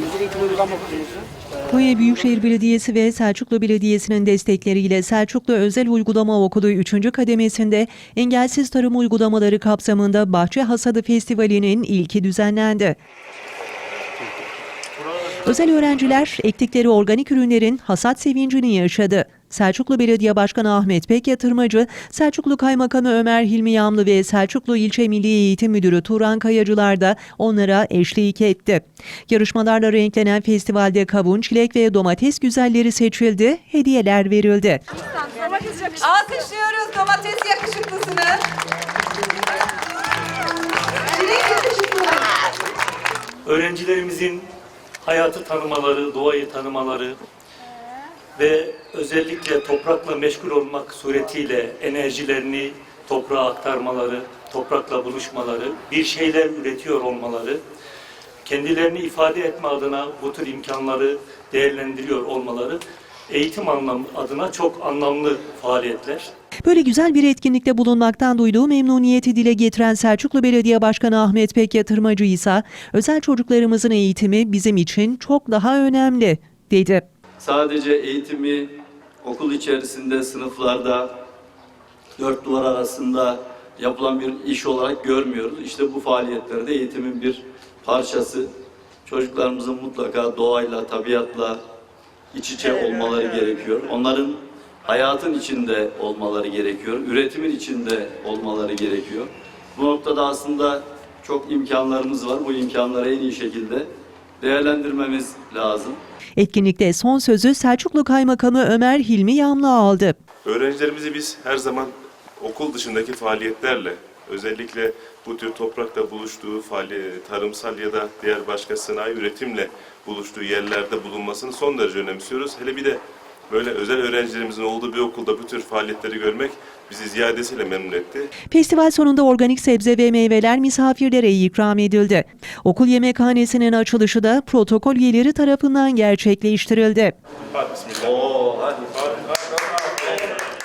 özel eğitim uygulama kurumuzu. Konya Büyükşehir Belediyesi ve Selçuklu Belediyesi'nin destekleriyle Selçuklu Özel Uygulama Okulu 3. kademesinde engelsiz tarım uygulamaları kapsamında Bahçe Hasadı Festivali'nin ilki düzenlendi. Özel öğrenciler ektikleri organik ürünlerin hasat sevincini yaşadı. Selçuklu Belediye Başkanı Ahmet Pek Yatırmacı, Selçuklu Kaymakamı Ömer Hilmi Yamlı ve Selçuklu İlçe Milli Eğitim Müdürü Turan Kayacılar da onlara eşlik etti. Yarışmalarla renklenen festivalde kavun, çilek ve domates güzelleri seçildi, hediyeler verildi. Alkışlıyoruz domates yakışıklısını. Öğrencilerimizin hayatı tanımaları, doğayı tanımaları ve özellikle toprakla meşgul olmak suretiyle enerjilerini toprağa aktarmaları, toprakla buluşmaları, bir şeyler üretiyor olmaları, kendilerini ifade etme adına bu tür imkanları değerlendiriyor olmaları eğitim anlam adına çok anlamlı faaliyetler. Böyle güzel bir etkinlikte bulunmaktan duyduğu memnuniyeti dile getiren Selçuklu Belediye Başkanı Ahmet Pek Yatırmacı ise özel çocuklarımızın eğitimi bizim için çok daha önemli dedi. Sadece eğitimi okul içerisinde, sınıflarda, dört duvar arasında yapılan bir iş olarak görmüyoruz. İşte bu faaliyetlerde eğitimin bir parçası. Çocuklarımızın mutlaka doğayla, tabiatla iç içe olmaları gerekiyor. Onların hayatın içinde olmaları gerekiyor. Üretimin içinde olmaları gerekiyor. Bu noktada aslında çok imkanlarımız var. Bu imkanları en iyi şekilde değerlendirmemiz lazım. Etkinlikte son sözü Selçuklu Kaymakamı Ömer Hilmi Yamlı aldı. Öğrencilerimizi biz her zaman okul dışındaki faaliyetlerle, özellikle bu tür toprakla buluştuğu tarımsal ya da diğer başka sanayi üretimle buluştuğu yerlerde bulunmasını son derece önemsiyoruz. Hele bir de böyle özel öğrencilerimizin olduğu bir okulda bu tür faaliyetleri görmek bizi ziyadesiyle memnun etti. Festival sonunda organik sebze ve meyveler misafirlere ikram edildi. Okul yemekhanesinin açılışı da protokol üyeleri tarafından gerçekleştirildi. Hadi bismillah. Oo, hadi. hadi, hadi, hadi.